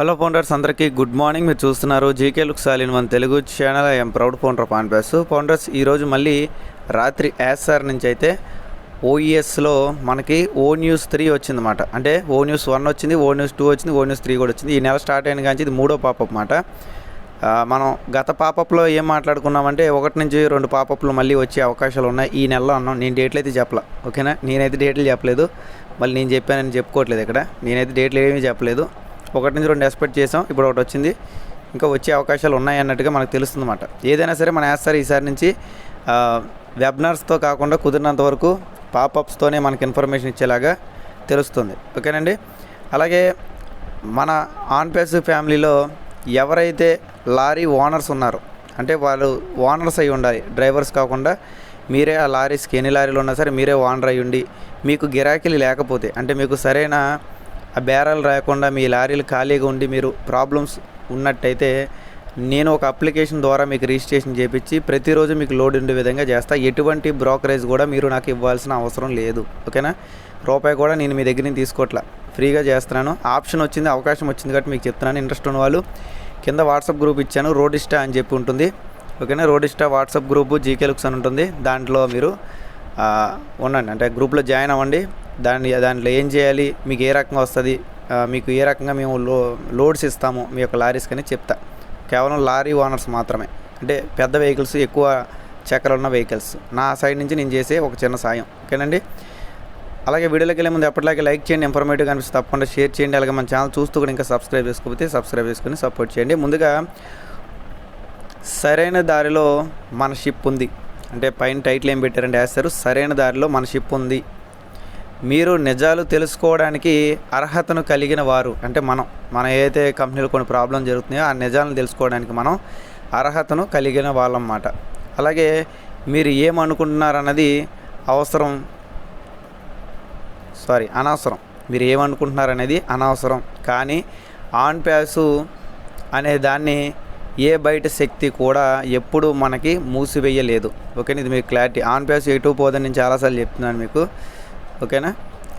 Hello founders అందరికీ good morning మీరు చూస్తున్నారు జీకే లుక్ సాలిన్ మన Telugu channel I'm proud founder పాన్పేస్ founders ఈరోజు మళ్ళీ రాత్రి ఎస్ఆర్ నుంచి అయితే ఓఈఎస్లో మనకి ఓ న్యూస్ త్రీ వచ్చిందన్నమాట. అంటే ఓ న్యూస్ వన్ వచ్చింది ఓ న్యూస్ టూ వచ్చింది ఓ న్యూస్ త్రీ కూడా వచ్చింది. ఈ నెల స్టార్ట్ అయిన కానీ ఇది మూడో పాపప్ మాట. మనం గత పాపప్లో ఏం మాట్లాడుకున్నామంటే ఒకటి నుంచి రెండు పాపప్లు మళ్ళీ వచ్చే అవకాశాలు ఉన్నాయి. ఈ నెలలో అన్నాం. నేను డేట్లు అయితే చెప్పలా. ఓకేనా? నేనైతే డేట్లు చెప్పలేదు. మళ్ళీ నేను చెప్పానని చెప్పుకోవట్లేదు ఇక్కడ. నేనైతే డేట్లు ఏమీ చెప్పలేదు. ఒకటి నుంచి రెండు ఎక్స్పెక్ట్ చేసాం. ఇప్పుడు ఒకటి వచ్చింది. ఇంకా వచ్చే అవకాశాలు ఉన్నాయి అన్నట్టుగా మనకు తెలుస్తుంది అన్నమాట ఏదైనా సరే మనం వేస్తారు ఈసారి నుంచి ఆ, వెబినార్స్తో కాకుండా కుదిరినంత వరకు పాపప్స్తోనే మనకి ఇన్ఫర్మేషన్ ఇచ్చేలాగా తెలుస్తుంది. ఓకేనండి? అలాగే మన ఆన్పేస్ ఫ్యామిలీలో ఎవరైతే లారీ ఓనర్స్ ఉన్నారో అంటే వాళ్ళు ఓనర్స్ అయి ఉండాలి డ్రైవర్స్ కాకుండా మీరే ఆ లారీస్కి ఎన్ని లారీలు ఉన్నా సరే మీరే ఓనర్ అయ్యి ఉండి మీకు గిరాకీలు లేకపోతే అంటే మీకు సరైన ఆ బేరాలు రాకుండా మీ లారీలు ఖాళీగా ఉండి మీరు ప్రాబ్లమ్స్ ఉన్నట్టయితే నేను ఒక అప్లికేషన్ ద్వారా మీకు రిజిస్ట్రేషన్ చేపించి ప్రతిరోజు మీకు లోడ్ ఉండే విధంగా చేస్తా. ఎటువంటి బ్రోకరేజ్ కూడా మీరు నాకు ఇవ్వాల్సిన అవసరం లేదు. ఓకేనా? రూపాయి కూడా నేను మీ దగ్గర నుంచి తీసుకోవట్లా ఫ్రీగా చేస్తున్నాను. ఆప్షన్ వచ్చింది అవకాశం వచ్చింది కాబట్టి మీకు చెప్తున్నాను. ఇంట్రెస్ట్ ఉన్న వాళ్ళు కింద వాట్సాప్ గ్రూప్ ఇచ్చాను. రోడిస్టా అని చెప్పి ఉంటుంది. ఓకేనా? రోడిస్టా వాట్సాప్ గ్రూపు జీకే లుక్స్ అని ఉంటుంది. దాంట్లో మీరు ఉండండి. అంటే గ్రూప్లో జాయిన్ అవ్వండి. దాన్ని దాంట్లో ఏం చేయాలి? మీకు ఏ రకంగా వస్తుంది? మీకు ఏ రకంగా మేము లో లోడ్స్ ఇస్తాము? మీ యొక్క లారీస్కి అని చెప్తా. కేవలం లారీ ఓనర్స్ మాత్రమే. అంటే పెద్ద వెహికల్స్ ఎక్కువ చక్రాలు ఉన్న వెహికల్స్. నా సైడ్ నుంచి నేను చేసే ఒక చిన్న సాయం. ఓకేనండి? అలాగే వీడియోలోకి వెళ్ళే ముందు ఎప్పటిలాగే లైక్ చేయండి. ఇన్ఫర్మేటివ్ కనిపిస్తే తప్పకుండా షేర్ చేయండి. అలాగే మన ఛానల్ చూస్తూ కూడా ఇంకా సబ్స్క్రైబ్ చేసుకోకపోతే సబ్స్క్రైబ్ చేసుకుని సపోర్ట్ చేయండి. ముందుగా సరైన దారిలో మన షిప్ ఉంది. అంటే పైన టైటిల్ ఏం పెట్టారంటే వేస్తారు సరైన దారిలో మన షిప్ ఉంది. మీరు నిజాలు తెలుసుకోవడానికి అర్హతను కలిగిన వారు అంటే మనం మన ఏదైతే కంపెనీలో కొన్ని ప్రాబ్లం జరుగుతున్నాయో ఆ నిజాలను తెలుసుకోవడానికి మనం అర్హతను కలిగిన వాళ్ళమాట అలాగే మీరు ఏమనుకుంటున్నారన్నది అవసరం సారీ అనవసరం. మీరు ఏమనుకుంటున్నారనేది అనవసరం. కానీ ఆన్ ప్యాసు అనే దాన్ని ఏ బయట శక్తి కూడా ఎప్పుడు మనకి మూసివేయలేదు. ఓకేనా? ఇది మీకు క్లారిటీ. ఆన్ ప్యాస్ ఎటు పోదని నేను చాలాసార్లు చెప్తున్నాను మీకు. ఓకేనా?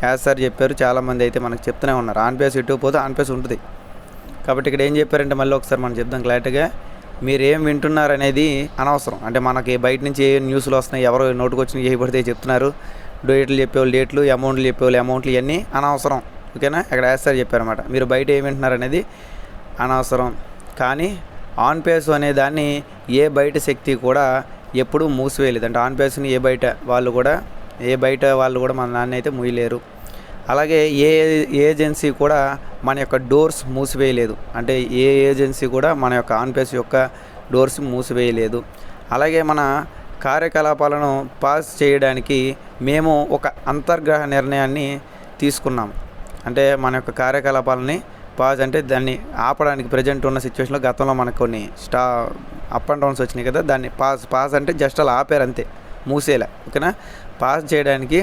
యాజ్ సార్ చెప్పారు చాలామంది అయితే మనకు చెప్తూనే ఉన్నారు. ఆన్ పేస్ ఇటు పోతే ఆన్ పేస్ ఉంటుంది. కాబట్టి ఇక్కడ ఏం చెప్పారంటే మళ్ళీ ఒకసారి మనం చెప్దాం క్లారిటీగా. మీరు ఏం వింటున్నారు అనేది అనవసరం. అంటే మనకి బయట నుంచి ఏ న్యూస్లు వస్తున్నాయి ఎవరు నోటుకు వచ్చిన ఏ పడితే చెప్తున్నారు. డేట్లు చెప్పేవాళ్ళు డేట్లు అమౌంట్లు చెప్పేవాళ్ళు అమౌంట్లు ఇవన్నీ అనవసరం. ఓకేనా? అక్కడ యాజ్ సార్ చెప్పారన్నమాట. మీరు బయట ఏం వింటున్నారు అనేది అనవసరం. కానీ ఆన్ పేస్ అనే దాన్ని ఏ బయట శక్తి కూడా ఎప్పుడూ మూసివేయలేదు. అంటే ఆన్ పేస్ని ఏ బయట వాళ్ళు కూడా ఏ బయట వాళ్ళు కూడా మన నాన్న అయితే మూయలేరు. అలాగే ఏ ఏజెన్సీ కూడా మన యొక్క డోర్స్ మూసివేయలేదు. అంటే ఏ ఏజెన్సీ కూడా మన యొక్క ఆన్పేస్ యొక్క డోర్స్ మూసివేయలేదు. అలాగే మన కార్యకలాపాలను పాస్ చేయడానికి మేము ఒక అంతర్గ్రహ నిర్ణయాన్ని తీసుకున్నాము అంటే మన యొక్క కార్యకలాపాలని పాజ్ అంటే దాన్ని ఆపడానికి ప్రజెంట్ ఉన్న సిచ్యువేషన్లో గతంలో మనకు కొన్ని స్టా అప్ అండ్ డౌన్స్ వచ్చినాయి కదా దాన్ని పాస్ పాస్ అంటే జస్ట్ అలా ఆపారు అంతే మూసేలా ఓకేనా? పాస్ చేయడానికి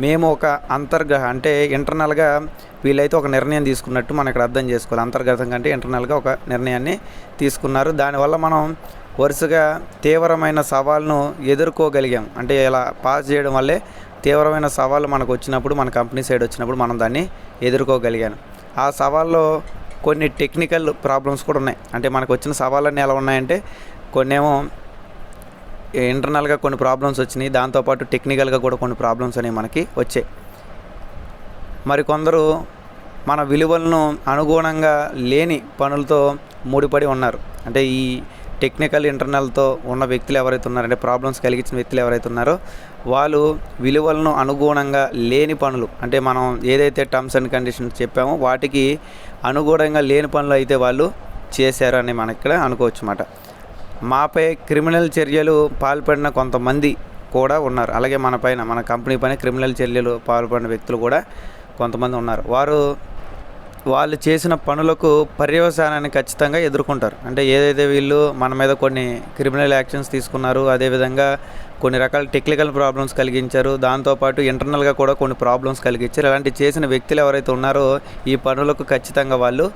మేము ఒక అంతర్గత అంటే ఇంటర్నల్గా వీళ్ళైతే ఒక నిర్ణయం తీసుకున్నట్టు మనం ఇక్కడ అర్థం చేసుకోవాలి. అంతర్గతంగా అంటే ఇంటర్నల్గా ఒక నిర్ణయాన్ని తీసుకున్నారు. దానివల్ల మనం వరుసగా తీవ్రమైన సవాళ్ళను ఎదుర్కోగలిగాం. అంటే ఇలా పాస్ చేయడం వల్లే తీవ్రమైన సవాళ్ళు మనకు వచ్చినప్పుడు మన కంపెనీ సైడ్ వచ్చినప్పుడు మనం దాన్ని ఎదుర్కోగలిగాను. ఆ సవాల్లో కొన్ని టెక్నికల్ ప్రాబ్లమ్స్ కూడా ఉన్నాయి. అంటే మనకు వచ్చిన సవాళ్ళన్నీ ఎలా ఉన్నాయంటే కొన్నేమో ఇంటర్నల్గా కొన్ని ప్రాబ్లమ్స్ వచ్చినాయి. దాంతోపాటు టెక్నికల్గా కూడా కొన్ని ప్రాబ్లమ్స్ అనేవి మనకి వచ్చాయి. మరికొందరు మన విలువలను అనుగుణంగా లేని పనులతో ముడిపడి ఉన్నారు. అంటే ఈ టెక్నికల్ ఇంటర్నల్తో ఉన్న వ్యక్తులు ఎవరైతే ఉన్నారంటే ప్రాబ్లమ్స్ కలిగించిన వ్యక్తులు ఎవరైతే ఉన్నారో వాళ్ళు విలువలను అనుగుణంగా లేని పనులు అంటే మనం ఏదైతే టర్మ్స్ అండ్ కండిషన్స్ చెప్పామో వాటికి అనుగుణంగా లేని పనులు అయితే వాళ్ళు చేశారు అని మనం ఇక్కడ అనుకోవచ్చు అన్నమాట మాపై క్రిమినల్ చర్యలు పాల్పడిన కొంతమంది కూడా ఉన్నారు. అలాగే మన పైన మన కంపెనీ పైన క్రిమినల్ చర్యలు పాల్పడిన వ్యక్తులు కూడా కొంతమంది ఉన్నారు. వారు వాళ్ళు చేసిన పనులకు పర్యవసానాన్ని ఖచ్చితంగా ఎదుర్కొంటారు. అంటే ఏదైతే వీళ్ళు మన మీద కొన్ని క్రిమినల్ యాక్షన్స్ తీసుకున్నారు అదేవిధంగా కొన్ని రకాల టెక్నికల్ ప్రాబ్లమ్స్ కలిగించారు దాంతోపాటు ఇంటర్నల్గా కూడా కొన్ని ప్రాబ్లమ్స్ కలిగించారు. అలాంటి చేసిన వ్యక్తులు ఎవరైతే ఉన్నారో ఈ పనులకు ఖచ్చితంగా వాళ్ళు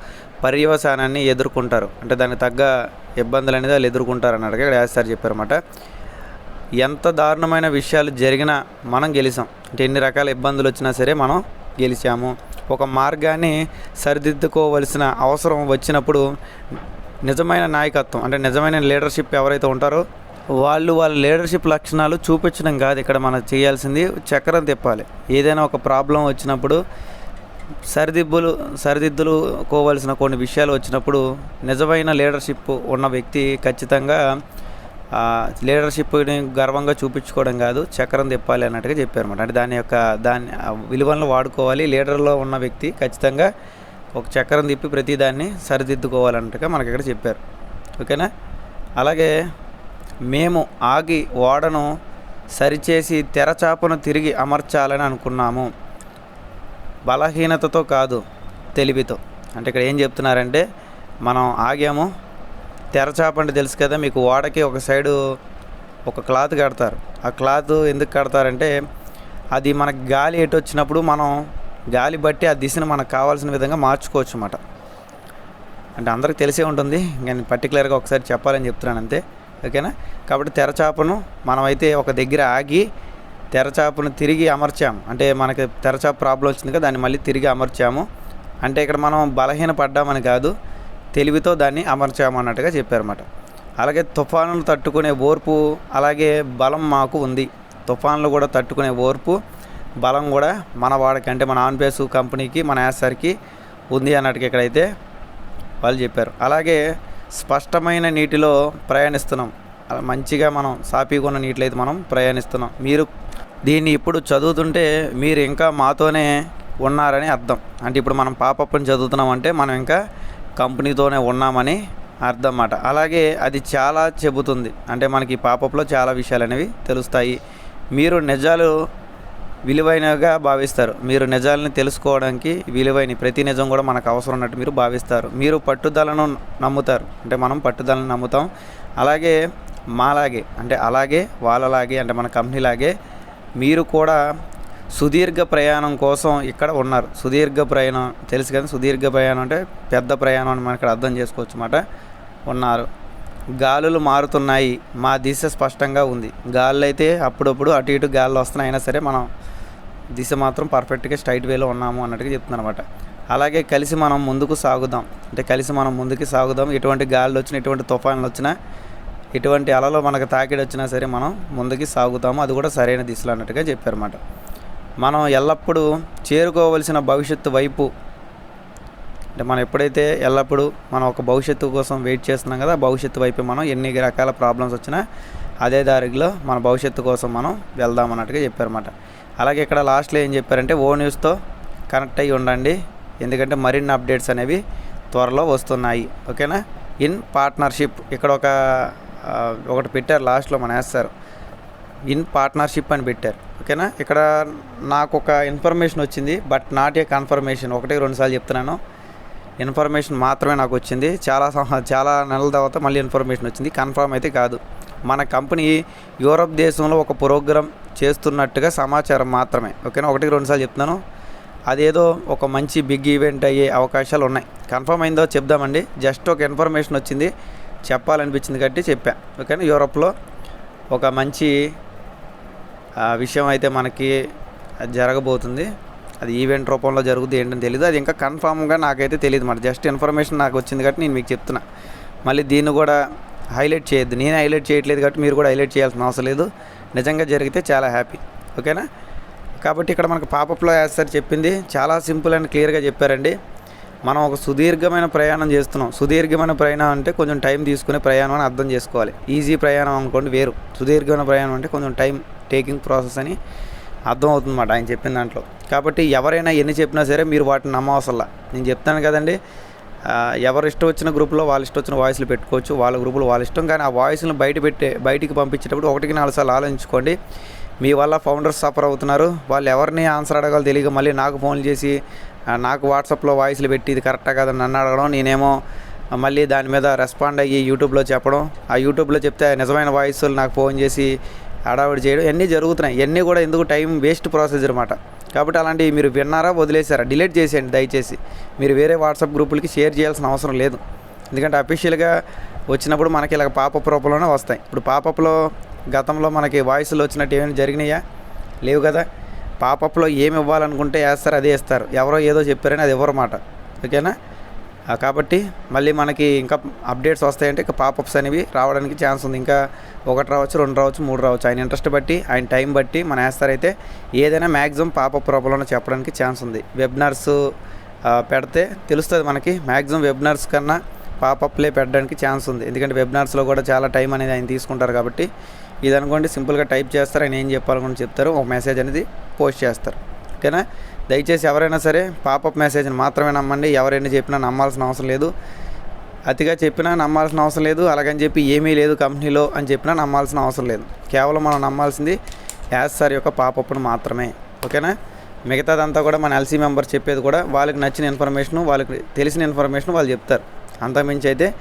పర్యవసానాన్ని ఎదుర్కొంటారు. అంటే దానికి తగ్గ ఇబ్బందులు అనేది వాళ్ళు ఎదుర్కొంటారు అన్నట్టుగా ఇక్కడ యాస్తారు చెప్పారన్నమాట. ఎంత దారుణమైన విషయాలు జరిగినా మనం గెలిచాం. అంటే ఎన్ని రకాల ఇబ్బందులు వచ్చినా సరే మనం గెలిచాము. ఒక మార్గాన్ని సరిదిద్దుకోవలసిన అవసరం వచ్చినప్పుడు నిజమైన నాయకత్వం అంటే నిజమైన లీడర్షిప్ ఎవరైతే ఉంటారో వాళ్ళు వాళ్ళ లీడర్షిప్ లక్షణాలు చూపించడం కాదు. ఇక్కడ మనం చేయాల్సింది చక్రం తిప్పాలి. ఏదైనా ఒక ప్రాబ్లం వచ్చినప్పుడు సరిదిద్దులు సరిదిద్దుకోవాల్సిన కొన్ని విషయాలు వచ్చినప్పుడు నిజమైన లీడర్షిప్ ఉన్న వ్యక్తి ఖచ్చితంగా లీడర్షిప్ని గర్వంగా చూపించుకోవడం కాదు చక్రం తిప్పాలి అన్నట్టుగా చెప్పారన్నమాట. అంటే దాని యొక్క దాని విలువలను వాడుకోవాలి. లీడర్లో ఉన్న వ్యక్తి ఖచ్చితంగా ఒక చక్రం తిప్పి ప్రతి దాన్ని సరిదిద్దుకోవాలన్నట్టుగా మనకి ఇక్కడ చెప్పారు. ఓకేనా? అలాగే మేము ఆగి ఓడను సరిచేసి తెరచాపను తిరిగి అమర్చాలని అనుకున్నాము. బలహీనతతో కాదు తెలివితో. అంటే ఇక్కడ ఏం చెప్తున్నారంటే మనం ఆగాము తెరచాప అంటే తెలుసు కదా మీకు ఓడకి ఒక సైడు ఒక క్లాత్ కడతారు. ఆ క్లాత్ ఎందుకు కడతారంటే అది మనకు గాలి ఎటు వచ్చినప్పుడు మనం గాలి బట్టి ఆ దిశను మనకు కావాల్సిన విధంగా మార్చుకోవచ్చు అన్నమాట అంటే అందరికి తెలిసే ఉంటుంది నేను పర్టికులర్గా ఒకసారి చెప్పాలని చెప్తున్నాను అంతే ఓకేనా? కాబట్టి తెరచాపను మనమైతే ఒక దగ్గర ఆగి తెరచాపను తిరిగి అమర్చాము. అంటే మనకి తెరచాప ప్రాబ్లం వచ్చింది కదా దాన్ని మళ్ళీ తిరిగి అమర్చాము. అంటే ఇక్కడ మనం బలహీన పడ్డామని కాదు తెలివితో దాన్ని అమర్చామన్నట్టుగా చెప్పారన్నమాట. అలాగే తుఫానులు తట్టుకునే ఓర్పు అలాగే బలం మాకు ఉంది. తుఫాన్లు కూడా తట్టుకునే ఓర్పు బలం కూడా మన వాడికి అంటే మన ఆన్పేస్ కంపెనీకి మన యాసర్కి ఉంది అన్నట్టుగా ఇక్కడైతే వాళ్ళు చెప్పారు. అలాగే స్పష్టమైన నీటిలో ప్రయాణిస్తున్నాం. అలా మంచిగా మనం సాపీగా ఉన్న నీటిలో అయితే మనం ప్రయాణిస్తున్నాం. మీరు దీన్ని ఇప్పుడు చదువుతుంటే మీరు ఇంకా మాతోనే ఉన్నారని అర్థం. అంటే ఇప్పుడు మనం పాపప్పని చదువుతున్నామంటే మనం ఇంకా కంపెనీతోనే ఉన్నామని అర్థం అన్నమాట అలాగే అది చాలా చెబుతుంది. అంటే మనకి పాపప్లో చాలా విషయాలు అనేవి తెలుస్తాయి. మీరు నిజాలు విలువైనగా భావిస్తారు. మీరు నిజాలను తెలుసుకోవడానికి విలువైన ప్రతి నిజం కూడా మనకు అవసరం ఉన్నట్టు మీరు భావిస్తారు. మీరు పట్టుదలను నమ్ముతారు. అంటే మనం పట్టుదలను నమ్ముతాం. అలాగే మాలాగే అంటే అలాగే వాళ్ళలాగే అంటే మన కంపెనీలాగే మీరు కూడా సుదీర్ఘ ప్రయాణం కోసం ఇక్కడ ఉన్నారు. సుదీర్ఘ ప్రయాణం తెలుసు కదా సుదీర్ఘ ప్రయాణం అంటే పెద్ద ప్రయాణం అని మనం ఇక్కడ అర్థం చేసుకోవచ్చు అన్నమాట. ఉన్నారు. గాలులు మారుతున్నాయి. మా దిశ స్పష్టంగా ఉంది. గాలులు అయితే అప్పుడప్పుడు అటు ఇటు గాలులు వస్తున్నాయి. అయినా సరే మనం దిశ మాత్రం పర్ఫెక్ట్గా స్ట్రైట్ వేలో ఉన్నాము అన్నట్టుగా చెప్తుంది అనమాట అలాగే కలిసి మనం ముందుకు సాగుదాం. అంటే కలిసి మనం ముందుకు సాగుదాం. ఎటువంటి గాలులు వచ్చినా ఎటువంటి తుఫాన్లు వచ్చినా ఎటువంటి అలలో మనకు తాకిడి వచ్చినా సరే మనం ముందుకు సాగుతాము. అది కూడా సరైన దిశలో అన్నట్టుగా చెప్పారన్నమాట మనం ఎల్లప్పుడూ చేరుకోవలసిన భవిష్యత్తు వైపు అంటే మనం ఎప్పుడైతే ఎల్లప్పుడూ మనం ఒక భవిష్యత్తు కోసం వెయిట్ చేస్తున్నాం కదా భవిష్యత్తు వైపు మనం ఎన్ని రకాల ప్రాబ్లమ్స్ వచ్చినా అదే దారిలో మన భవిష్యత్తు కోసం మనం వెళ్దాం అన్నట్టుగా చెప్పారన్నమాట. అలాగే ఇక్కడ లాస్ట్లో ఏం చెప్పారంటే ఓ న్యూస్తో కనెక్ట్ అయ్యి ఉండండి. ఎందుకంటే మరిన్ని అప్డేట్స్ అనేవి త్వరలో వస్తున్నాయి. ఓకేనా? ఇన్ పార్ట్నర్షిప్ ఇక్కడ ఒక ఒకటి పెట్టారు లాస్ట్లో మన వేస్తారు ఇన్ పార్ట్నర్షిప్ అని పెట్టారు. ఓకేనా? ఇక్కడ నాకు ఒక ఇన్ఫర్మేషన్ వచ్చింది బట్ నాట్ ఏ కన్ఫర్మేషన్. ఒకటి రెండు సార్లు చెప్తున్నాను. ఇన్ఫర్మేషన్ మాత్రమే నాకు వచ్చింది. చాలా సంవ- చాలా నెలల తర్వాత మళ్ళీ ఇన్ఫర్మేషన్ వచ్చింది. కన్ఫర్మ్ అయితే కాదు. మన కంపెనీ యూరప్ దేశంలో ఒక ప్రోగ్రామ్ చేస్తున్నట్టుగా సమాచారం మాత్రమే. ఓకేనా? ఒకటి రెండుసార్లు చెప్తున్నాను. అదేదో ఒక మంచి బిగ్ ఈవెంట్ అయ్యే అవకాశాలు ఉన్నాయి. కన్ఫర్మ్ అయిందో చెప్దామండి. జస్ట్ ఒక ఇన్ఫర్మేషన్ వచ్చింది. చెప్పాలనిపించింది కాబట్టి చెప్పా. ఓకేనా? యూరప్లో ఒక మంచి విషయం అయితే మనకి జరగబోతుంది. అది ఈవెంట్ రూపంలో జరుగుతుంది ఏంటని తెలియదు అది ఇంకా కన్ఫామ్గా నాకైతే తెలియదు మరి. జస్ట్ ఇన్ఫర్మేషన్ నాకు వచ్చింది కాబట్టి నేను మీకు చెప్తున్నా. మళ్ళీ దీన్ని కూడా హైలైట్ చేయొద్దు. నేను హైలైట్ చేయట్లేదు కాబట్టి మీరు కూడా హైలైట్ చేయాల్సిన అవసరం లేదు. నిజంగా జరిగితే చాలా హ్యాపీ. ఓకేనా? కాబట్టి ఇక్కడ మనకు పాపప్లో సార్ చెప్పింది. చాలా సింపుల్ అండ్ క్లియర్గా చెప్పారండి. మనం ఒక సుదీర్ఘమైన ప్రయాణం చేస్తున్నాం. సుదీర్ఘమైన ప్రయాణం అంటే కొంచెం టైం తీసుకునే ప్రయాణం అని అర్థం చేసుకోవాలి. ఈజీ ప్రయాణం అనుకోండి వేరు. సుదీర్ఘమైన ప్రయాణం అంటే కొంచెం టైం టేకింగ్ ప్రాసెస్ అని అర్థమవుతుందన్నమాట ఆయన చెప్పిన దాంట్లో. కాబట్టి ఎవరైనా ఎన్ని చెప్పినా సరే మీరు వాటిని నమ్మవసల్లా నేను చెప్తాను కదండి ఎవరు ఇష్టం వచ్చిన గ్రూప్లో వాళ్ళ ఇష్టం వచ్చిన వాయిస్లు పెట్టుకోవచ్చు వాళ్ళ గ్రూపులో వాళ్ళ ఇష్టం కానీ ఆ వాయిస్ని బయట పెట్టే బయటికి పంపించేటప్పుడు ఒకటికి నాలుగు సార్లు ఆలోచించుకోండి. మీ వల్ల ఫౌండర్స్ సఫర్ అవుతున్నారు. వాళ్ళు ఎవరిని ఆన్సర్ అడగాలో తెలియక మళ్ళీ నాకు ఫోన్లు చేసి నాకు వాట్సాప్లో వాయిస్లు పెట్టి ఇది కరెక్టా కదా నన్ను అడగడం నేనేమో మళ్ళీ దాని మీద రెస్పాండ్ అయ్యి యూట్యూబ్లో చెప్పడం ఆ యూట్యూబ్లో చెప్తే నిజమైన వాయిస్లు నాకు ఫోన్ చేసి హడావిడి చేయడం ఇవన్నీ జరుగుతున్నాయి. ఇవన్నీ కూడా ఎందుకు టైం వేస్ట్ ప్రాసెస్ అనమాట కాబట్టి అలాంటివి మీరు విన్నారా వదిలేసారా డిలీట్ చేసేయండి దయచేసి. మీరు వేరే వాట్సాప్ గ్రూపులకి షేర్ చేయాల్సిన అవసరం లేదు. ఎందుకంటే అఫీషియల్గా వచ్చినప్పుడు మనకి ఇలాగ పాపప్ రూపంలోనే వస్తాయి. ఇప్పుడు పాపప్లో గతంలో మనకి వాయిస్లు వచ్చినట్టు ఏమైనా జరిగినాయా? లేవు కదా. పాపప్లో ఏమి ఇవ్వాలనుకుంటే వేస్తారు అదే ఇస్తారు. ఎవరో ఏదో చెప్పారని అది మాట. ఓకేనా? కాబట్టి మళ్ళీ మనకి ఇంకా అప్డేట్స్ వస్తాయంటే ఇంకా పాపప్స్ అనేవి రావడానికి ఛాన్స్ ఉంది. ఇంకా ఒకటి రావచ్చు రెండు రావచ్చు మూడు రావచ్చు. ఆయన ఇంట్రెస్ట్ బట్టి ఆయన టైం బట్టి మన వేస్తారైతే ఏదైనా మ్యాక్సిమం పాపప్ రూపంలో చెప్పడానికి ఛాన్స్ ఉంది. వెబినార్స్ పెడితే తెలుస్తుంది మనకి మ్యాక్సిమం వెబినార్స్ కన్నా పాపప్లే పెట్టడానికి ఛాన్స్ ఉంది. ఎందుకంటే వెబినార్స్లో కూడా చాలా టైం అనేది ఆయన తీసుకుంటారు కాబట్టి ఇది అనుకోండి సింపుల్గా టైప్ చేస్తారు ఆయన ఏం చెప్పాలనుకుంటే చెప్తారు ఒక మెసేజ్ అనేది పోస్ట్ చేస్తారు. ఓకేనా? దయచేసి ఎవరైనా సరే పాపప్ మెసేజ్ని మాత్రమే నమ్మండి. ఎవరైనా చెప్పినా నమ్మాల్సిన అవసరం లేదు. అతిగా చెప్పినా నమ్మాల్సిన అవసరం లేదు. అలాగని చెప్పి ఏమీ లేదు కంపెనీలో అని చెప్పినా నమ్మాల్సిన అవసరం లేదు. కేవలం మనం నమ్మాల్సింది యాజ్ సార్ యొక్క పాపప్ను మాత్రమే. ఓకేనా? మిగతాదంతా కూడా మన ఎల్సీ మెంబర్ చెప్పేది కూడా వాళ్ళకి నచ్చిన ఇన్ఫర్మేషన్ వాళ్ళకి తెలిసిన ఇన్ఫర్మేషన్ వాళ్ళు చెప్తారు. అంతకుమించి అయితే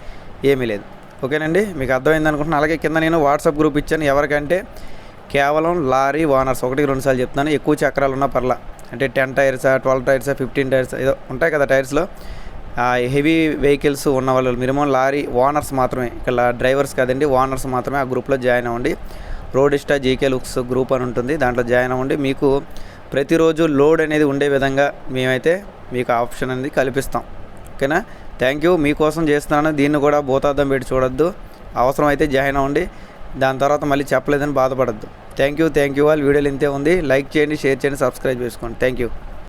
ఏమీ లేదు. ఓకేనండి? మీకు అర్థమైంది అనుకుంటున్నాను అలాగే కింద నేను వాట్సాప్ గ్రూప్ ఇచ్చాను. ఎవరికంటే కేవలం లారీ ఓనర్స్ ఒకటికి రెండు సార్లు చెప్తున్నాను ఎక్కువ చక్రాలు ఉన్న పర్లా. అంటే టెన్ టైర్సా ట్వెల్వ్ టైర్సా ఫిఫ్టీన్ టైర్స్ ఏదో ఉంటాయి కదా టైర్స్లో. హెవీ వెహికల్స్ ఉన్న వాళ్ళు మినిమం లారీ ఓనర్స్ మాత్రమే. ఇక్కడ డ్రైవర్స్ కాదండి ఓనర్స్ మాత్రమే ఆ గ్రూప్లో జాయిన్ అవ్వండి. రోడ్ జీకే లుక్స్ గ్రూప్ అని ఉంటుంది దాంట్లో జాయిన్ అవ్వండి. మీకు ప్రతిరోజు లోడ్ అనేది ఉండే విధంగా మేమైతే మీకు ఆప్షన్ అనేది కల్పిస్తాం. ఓకేనా? Thank you. మీకోసం చేస్తున్నాను. దీన్ని కూడా భూతార్థం పెట్టి చూడొద్దు. అవసరం అయితే జాయిన్ అవ్వండి. దాని తర్వాత మళ్ళీ చెప్పలేదని బాధపడద్దు. థ్యాంక్ యూ థ్యాంక్ యూ వాళ్ళు వీడియోలు ఇంతే ఉంది. లైక్ చేయండి షేర్ చేయండి సబ్స్క్రైబ్ చేసుకోండి. Thank you